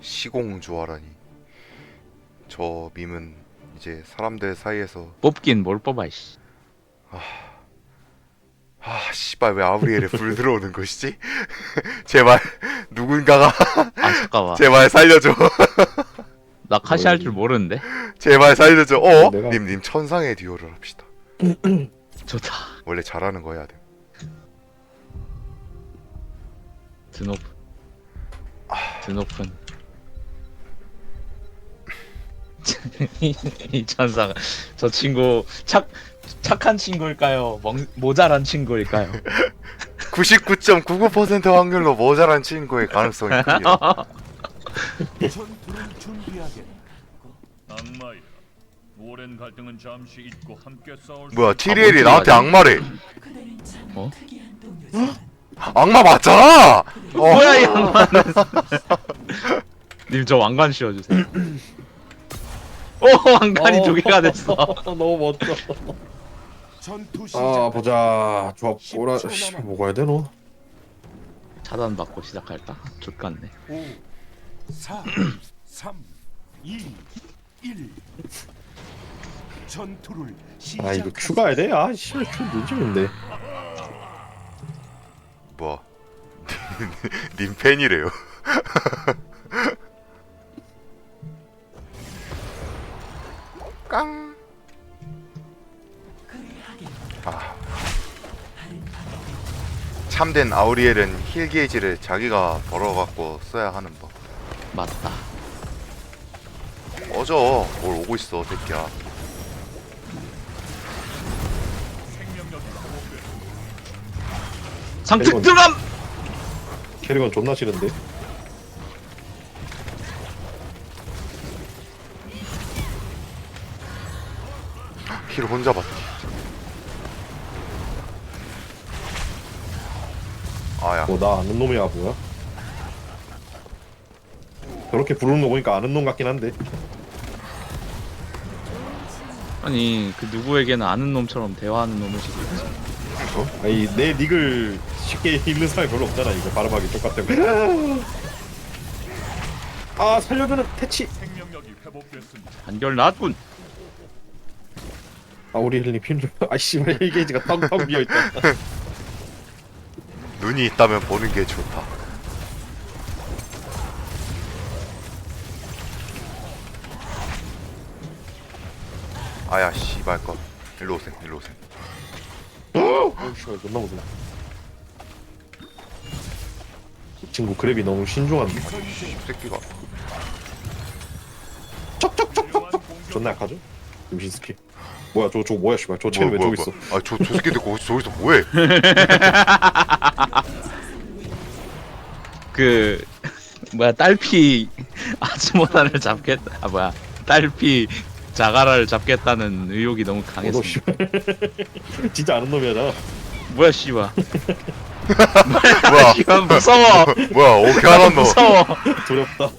시공주화라니. 저 밈은 이제 사람들 사이에서 뽑긴 뭘 뽑아 씨. 아 씨발 왜 아브리엘에 불 들어오는 것이지? 제발 누군가가 아 잠깐만. 제발 살려줘. 나 카시 할 줄 모르는데. 제발 살려줘. 어? 내가- 님님 천상의 듀오를 합시다. 좋다. 원래 잘하는 거 해야 돼. 드노프. 드노픈. 이 천상 저 친구 착 착한 친구일까요? 멍, 모자란 친구일까요? 99.99% 확률로 모자란 친구의 가능성이 큽니 다. 전투를 준비하게. 악마야. 오랜 갈등은 잠시 잊고 함께 싸울 수 뭐야 있- 티리엘이 뭔 나한테 악마래. 어? 악마 맞잖아. 어. 뭐야 이 양반은? 님 저 왕관 씌워주세요. 오 왕관이 두 개가 됐어. 너무 멋져. 전투 시작. 아 보자. 조합 오라. 씨, 뭐 가야 되노? 차단 받고 시작할까? 좋겠네. 5, 4, 3, 2, 1. 전투를 시작. 아 이거 큐 가야 돼? 아 씨발 큐 늦으는데. 뭐야? 님 팬이래요. 깡. 아. 참된 아우리엘은 힐 게이지를 자기가 벌어갖고 써야 하는 법. 맞다. 꺼져. 뭘 오고 있어, 새끼야. 상특 들어감. 캐릭은 존나 싫은데. 힐 혼자 받기. 아야. 뭐 나 아는 놈이야 뭐야? 저렇게 부르는 거 보니까 아는 놈 같긴 한데. 아니 그 누구에게는 아는 놈처럼 대화하는 놈을 지고 있지. 어? 아니 내 닉을 쉽게 읽는 사람이 별로 없잖아 이거 발음하기 똑같은 거. 아 살려주는 퇴치. 한결 나왔군. 아 우리 힐링 필요. 아 씨발 힐게이지가 텅텅 비어 있다. 눈이 있다면 보는 게 좋다. 아야 씨발 것. 일로 오세요. 일로 오세요. 어 씨발 존나 무서워. 이 친구 그랩이 너무 신중한데. 이 새끼가. 존나 약하죠? 임신 스킬. 뭐야 저저 뭐야 씨발 저 쟤는 왜 저기 있어? 아저 저 새끼들 거기서 저기서 뭐해? 그 뭐야 딸피 아즈모나를 잡겠다. 아 뭐야 딸피 자가라를 잡겠다는 의욕이 너무. 씨발 진짜 아는 놈이야 나. 뭐야 씨발. 뭐야? 씨발 무서워. 뭐야? 오케이 하나 너. 무서워. 두렵다.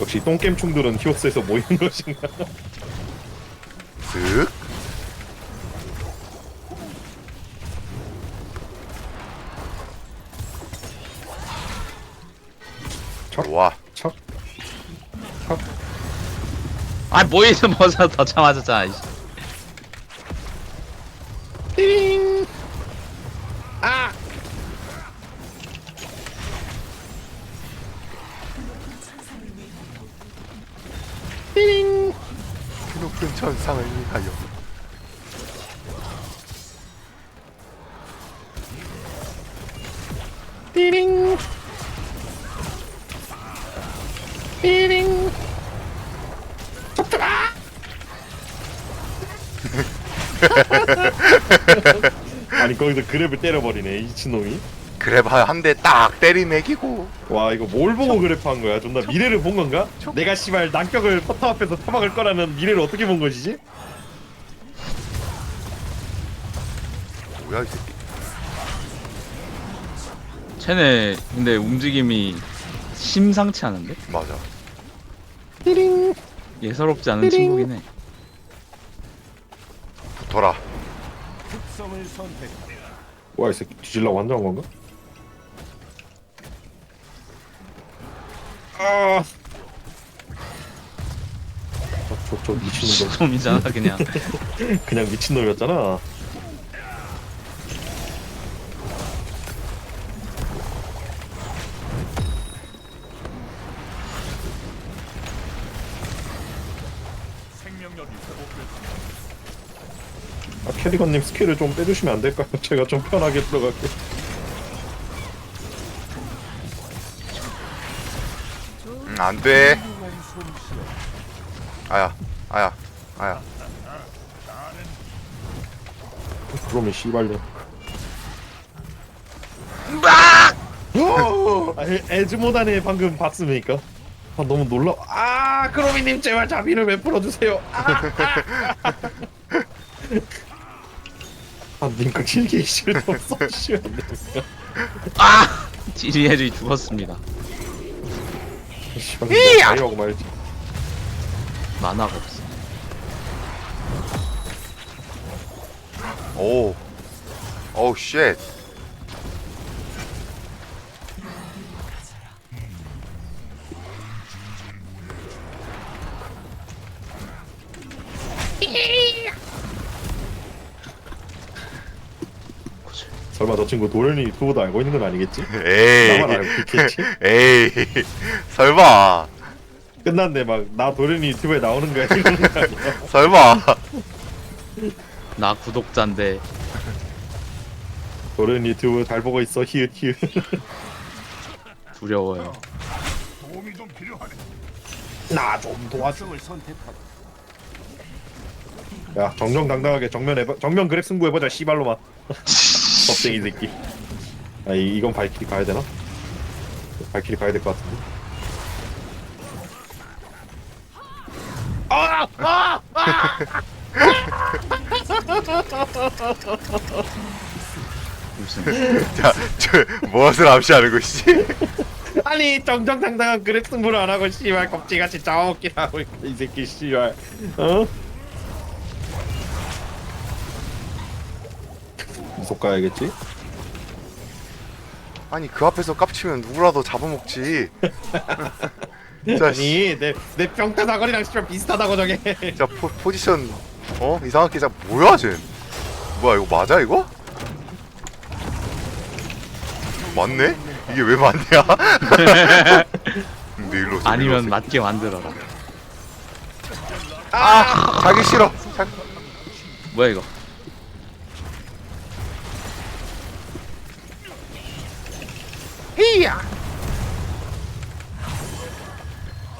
역시 똥겜충들은 히오스에서 모이는 것인가? 아 모이는 벗어 더 참아졌잖아. 이씨. 띠링. 아. 띠링. 높은 천상을 위하여. 아니 거기서 그랩을 때려버리네 이 미친놈이 그래 봐 한 대 딱 때리매기고. 와 이거 뭘 보고 그래프 한 거야? 존나 미래를 본 건가? 내가 씨발 난격을 포터 앞에서 타박을 거라는 미래를 어떻게 본 것이지? 뭐야 이 새끼. 쟤네 근데 움직임이 심상치 않은데? 맞아. 예사롭지 않은 친구긴 해. 붙어라. 특성을 선택. 와이 새끼 뒤질라고 한다는 건가? 아. 저, 저 미친놈 놈이잖아 그냥. 그냥 미친놈이었잖아 생명력이 회복됐습니다. 아 캐리건님 스킬을 좀 빼주시면 안 될까요? 제가 좀 편하게 들어갈게 음, 안 돼. 아야, 아야, 아야. 그러면 씨발려 아, 에- 에즈모단에 방금 봤습니까? 아 너무 놀라 아 크로미님 제발 자비를 베풀어 주세요 아, 아 님그 길게 이슈를 좀 써주시면 안 됩니까? 아! 지리엘이 죽었습니다. 씨발 자유하고 말지 만화가 없어. 오. 오우 쉣. 설마 저 친구 도련이 유튜브도 알고 있는 건 아니겠지? 에이. 나만 알고 있겠지? 에이. 설마. 끝났네 막 나 도련이 유튜브에 나오는 거야 이러는 거 아니야 설마. 나 구독자인데 도련이 유튜브 잘 보고 있어 히읗 히읗 두려워요. 도움이 좀 필요하네. 나좀 도와줘 야 정정당당하게 정면 해봐 정면 그렉 승부해보자 씨발로만 겁쟁이 새끼 아 이, 이건 발키리 가야 되나? 발키리 가야 될 것 같은데 아! 아! 무슨 자, 저 무엇을 암시하는 것이지? 아니 정정당당한 그렉 승부를 안 하고 씨발 겁쟁이같이 짜먹긴 하고 이 새끼 씨발 어? 무속 가야겠지? 아니 그 앞에서 깝치면 누구라도 잡아먹지. 자, 씨, 아니 내, 내 평타 사거리랑 씨발 비슷하다고 저게 자 포, 포지션 어 이상하게 자 뭐야 쟤? 뭐야 이거 맞아 이거? 맞네? 이게 왜 맞냐? 근데 일로 오세요, 일로 아니면 오세요. 맞게 만들어라. 아 자기 싫어. 자, 뭐야 이거?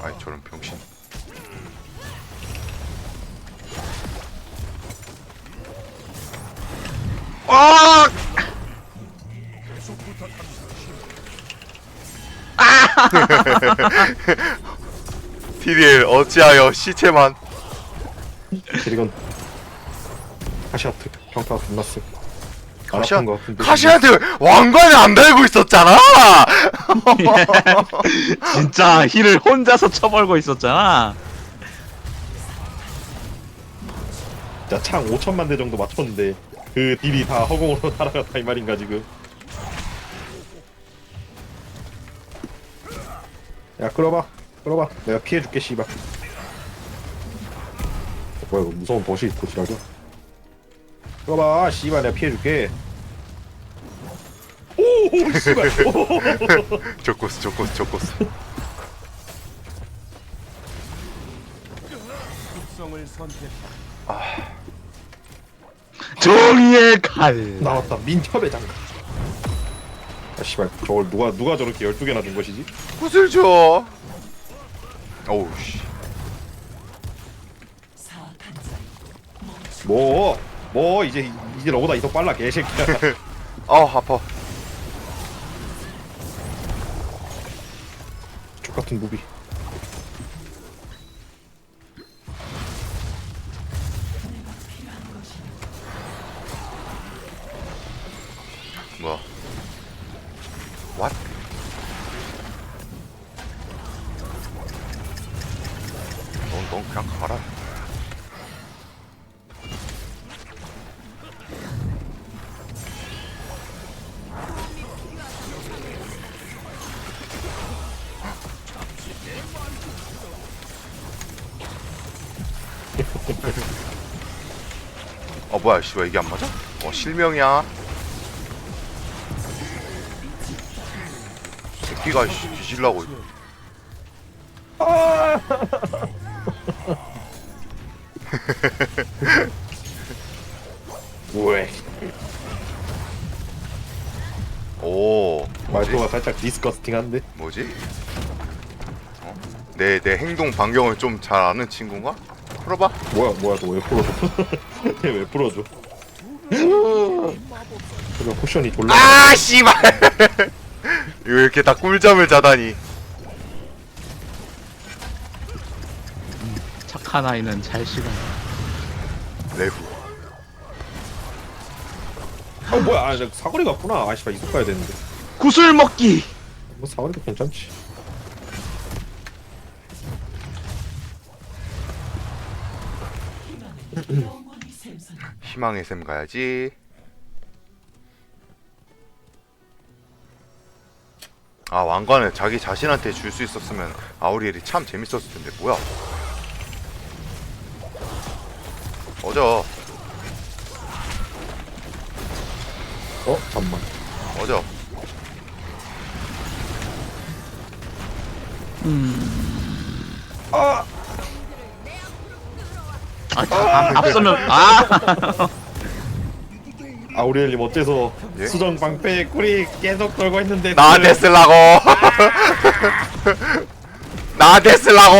아이 저런 병신. 아! TDL 어찌하여 시체만. 이건 카시아트 평타 존나 쎄 카시아 알았던 것 같은데 카시한테 왕관을 안 달고 있었잖아. 진짜 힐을 혼자서 쳐벌고 있었잖아. 진짜 창 5천만 대 정도 맞췄는데 그 딜이 다 허공으로 날아갔다 이 말인가 지금. 야 끌어봐. 끌어봐. 내가 피해줄게 씨발. 어, 뭐야 이거 무서운 덫이 있고 지랄이야 끌어봐 씨발 내가 피해줄게 오 씨발 오. 조코스 조코스 조코스. 특성을 선택하고 종이의 칼. 나왔다 민첩의 장갑 아 씨발 저걸 누가 누가 저렇게 12 개나 준 것이지? 구슬 줘. 오우 씨. 뭐? 뭐 이제 이제 너보다 이속 빨라 개새끼야 아 아파. 족같은 무비 뭐야? 뭐야 씨발 이게 안 맞아? 어 실명이야 새끼가 씨 뒤질라고 왜? 오? 말투가 살짝 디스커스팅한데. 뭐지? 어? 내, 내 행동 반경을 좀 잘 아는 친구인가? 풀어봐 뭐야 뭐야 너왜 풀어줘? 얘 왜 풀어줘? 그래 쿠션이 졸라. 아 씨발 이거 이렇게 다 꿀잠을 자다니 착한 아이는 잘 시간. 레후 아 뭐야 아, 나 사거리 갔구나. 아 씨발 이속 가야 되는데. 구슬 먹기. 뭐 사거리도 괜찮지. 희망의 샘 가야지. 아 왕관을 자기 자신한테 줄 수 있었으면 아우리엘이 참 재밌었을 텐데 뭐야. 어져. 어? 잠만. 어져. 아, 아 앞서면. 아. 아우리엘님 어째서 예? 수정 방패 꿀이 계속 돌고 있는데 나한테 쓰려고. 나한테 쓰려고.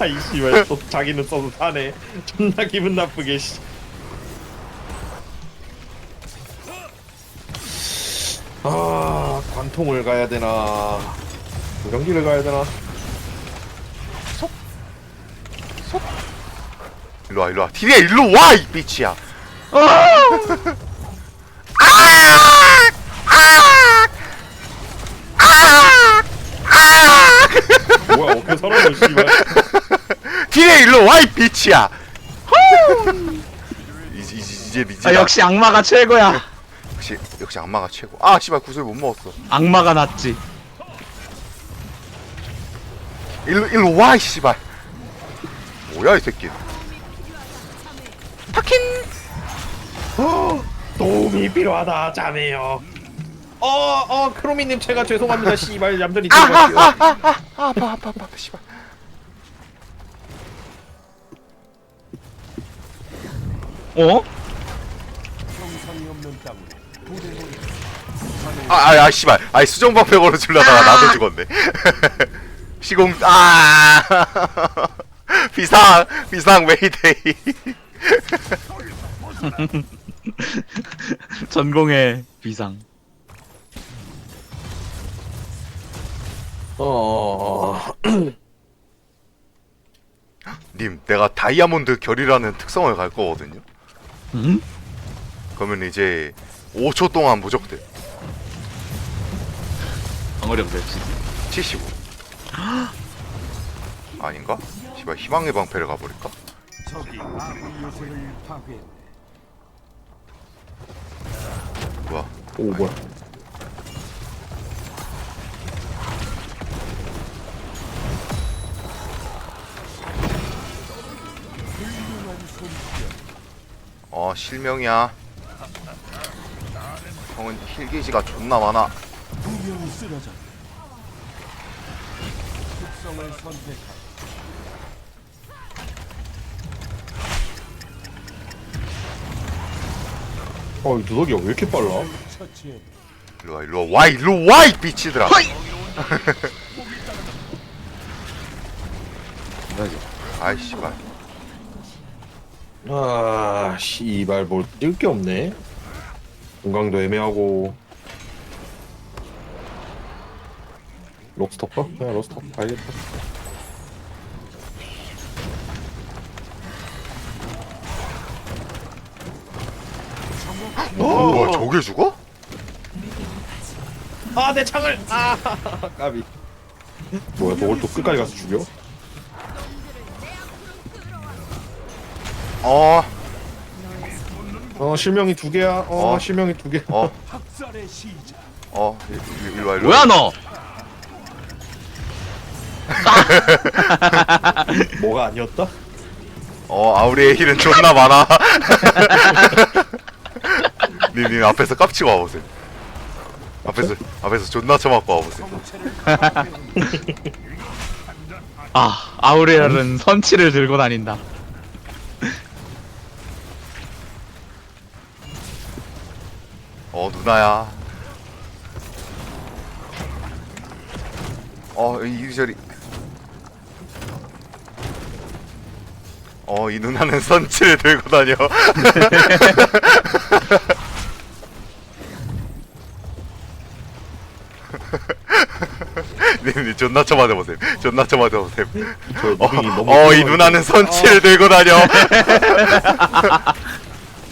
아이 씨발 또 자기는 써서 사네. 존나 기분 나쁘게 씨. 아 관통을 가야 되나? 무경기를 가야 되나 일로 와 일로와. 티리야 일로 와 이 비치야. 뭐야 어깨 서러워 씨발. 티리야 일로 와 이 비치야. 이제 이제 아, 나- 역시 악마가 최고야. 역시 역시 악마가 최고. 아 씨발 구슬 못 먹었어. 악마가 낫지. 일로 일로 와이 씨발. 뭐야 이 새끼 도움이 필요하다 자네요. 어 어 크로미님 제가 죄송합니다 씨발. 얌전히 아, 들어갈게요. 아파 아파 아파 아파 씨발. 어? 아아 아, 씨발. 아이 수정방패 걸어 주려다가 나도 죽었네. 시공 아! 비상 비상 메이데이 전공의 비상. 어 님 내가 다이아몬드 결이라는 특성을 갈 거거든요 응? 그러면 이제 5초 동안 무적돼 방어력 맵시. 75 아닌가? 씨발 희망의 방패를 가버릴까? 적이 아군 요새를 파괴했네. 뭐야? 오 뭐야? 어 실명이야. 형은 힐 게이지가 존나 많아. 두 명이 쓰러졌다. 특성을 선택하 어 이 누더기가 왜 이렇게 빨라. 일로와 일로와 와 일로와 이 비치들아. 아이 씨 발. 아 씨발 뭘뛸게 없네. 공강도 애매하고. 록스터까? 그냥 록스터 가야겠다 어, 뭐야 저게 죽어? 아 내 창을 아 까비 뭐야 저걸 또 끝까지 가서 죽여? 어, 어 실명이 두 개야 어, 어. 실명이 두개 어, 학살의 시작. 어, 일- 일- 일로 와, 일로 뭐야 와. 너? 뭐가 아니었다? 어, 아우리의 힐은 존나 많아. 님, 님 앞에서 깝치고 와보세요. 앞에서, 앞에서 존나 쳐맞고 와보세요. 아 아우레알은 선치를 들고 다닌다. 어, 누나야. 어, 이 저리. 어, 이 누나는 선치를 들고 다녀. 님, 님 존나 쳐맞아보세요. 존나 쳐맞아보세요. 저 어, 닉이 너무 어, 이 훌륭하게 누나는. 선치를 들고 다녀.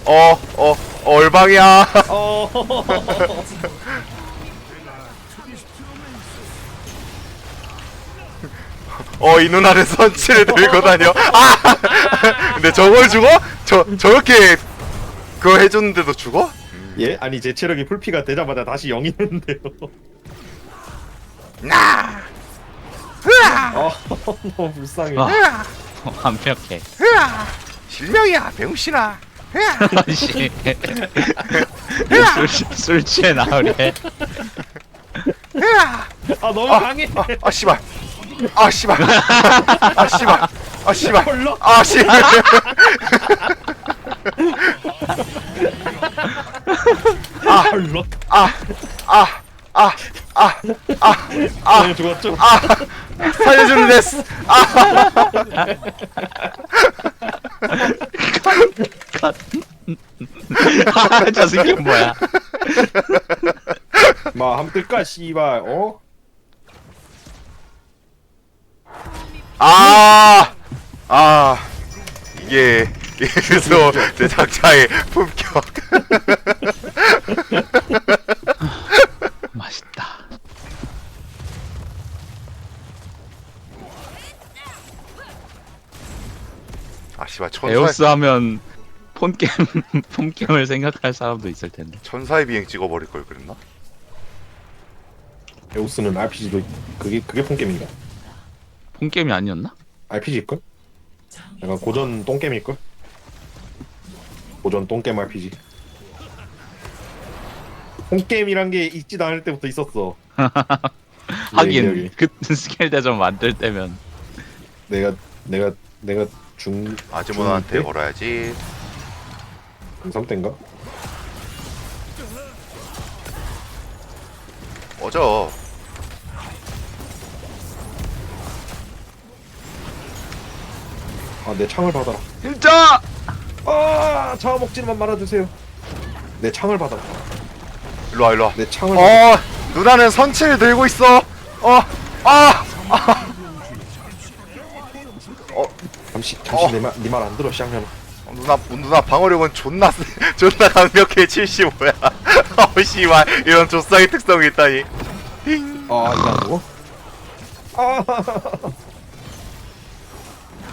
어, 어, 얼방이야. 어, 어, 이 누나는 선치를 들고 다녀. 아! 근데 저걸 죽어? 저, 저렇게, 그거 해줬는데도 죽어? 예? 아니 제 체력이 풀피가 되자마자 다시 0이 됐는데요 나! 아 너무 불쌍해 아 완벽해. 으아! 실명이야, 병신아. 으아! 씨. 술, 술 취해 나오래. 으아! 아 너무 아, 강해 아, 아, 씨발. 아, 씨발. 아, 씨발. 아, 씨발. 헐러? 아, 씨발. 헐러 아, 아, 아, 아, 아, 아 죽었죠? 아, 살려주는 데스. 아, 아 저 새끼 뭐야? 마 한번 뜰까 씨발 어? 아, 아, 이게, 그래서 제 작자의 품격. 에오스 하면 폰게임 폰게임을 생각할 사람도 있을 텐데. 천사의 비행 찍어버릴 걸 그랬나? 에우스는 RPG도 그게 그게 폰게임인가? 폰게임이 아니었나? RPG일 걸? 약간 고전 똥게임일 걸? 고전 똥게임 RPG 똥게임이란 게 있지도 않을 때부터 있었어 하긴 여기. 그 스케일 대전 만들 때면 내가 내가 내가 중 아주머니한테 중 걸어야지. 중3 때인가? 어져. 아 내 창을 받아라 진짜 아 잡아먹지만 말아주세요 내 창을 받아라 일로 와, 일로 와. 내 창을 받아라. 어, 누나는 선치를 들고 있어. 어, 아, 잠시 잠시 어. 내말니말 안 들어 쌍년아 누나, 누나 방어력은 존나, 세- 존나 강력해 75야. 어, 씨발, 이런 조상의 특성이 있다니. 띵. 아 이거 안 죽어? 아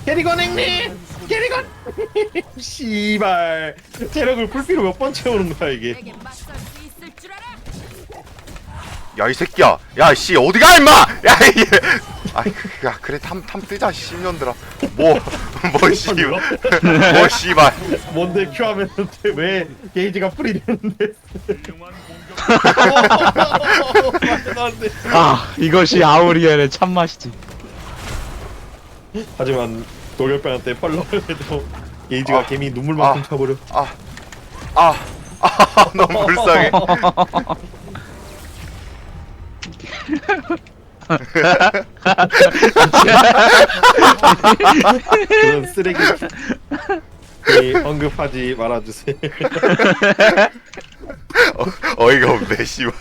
캐리건 행님 캐리건 씨발 체력을 풀피로 몇 번 채우는 거야 이게 내게 맞설 수 있을 줄 알아? 야, 이 새끼야. 야, 씨, 어디가, 임마! 야, 이 아, 그, 야, 그래, 탐, 탐 뜨자, 10년들아. 뭐, 뭐. 뭐, 씨발. 뭔데 큐 하면 왜 게이지가 풀이 되는데 훌륭한 공격 말도 안 돼. 아 이것이 아우리엘의 참맛이지. 하지만 돌격반한테 펄럭 해도 게이지가 아. 개미 눈물만큼 아. 차버려 아, 아, 아, 너무 불쌍해. 그런 쓰레기 이 언급하지 말아주세요 어, 어이가 없네, 씨발.